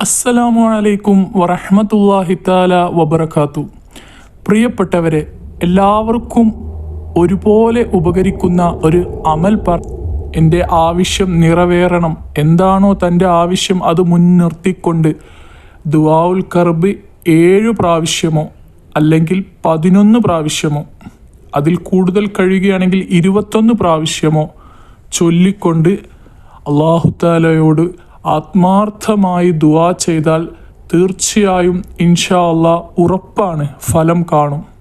അസ്സലാമു അലൈക്കും വറഹ്മത്തുള്ളാഹി തആല വബറകാതു പ്രിയപ്പെട്ടവരെ എല്ലാവർക്കും ഒരുപോലെ ഉപകരിക്കുന്ന ഒരു അമൽ പർ എന്റെ ആവശ്യം നിറവേറണം. എന്താണോ തന്റെ ആവശ്യം അത് മുൻനിർത്തിക്കൊണ്ട് ദുവാവുൽ കർബ് ഏഴു പ്രാവശ്യമോ അല്ലെങ്കിൽ പതിനൊന്ന് പ്രാവശ്യമോ അതിൽ കൂടുതൽ കഴിയുകയാണെങ്കിൽ ഇരുപത്തൊന്ന് പ്രാവശ്യമോ ചൊല്ലിക്കൊണ്ട് അള്ളാഹുത്താലയോട് ആത്മാർത്ഥമായി ദുവാ ചെയ്താൽ തീർച്ചയായും ഇൻഷാ അള്ളാ ഉറപ്പാണ് ഫലം കാണും.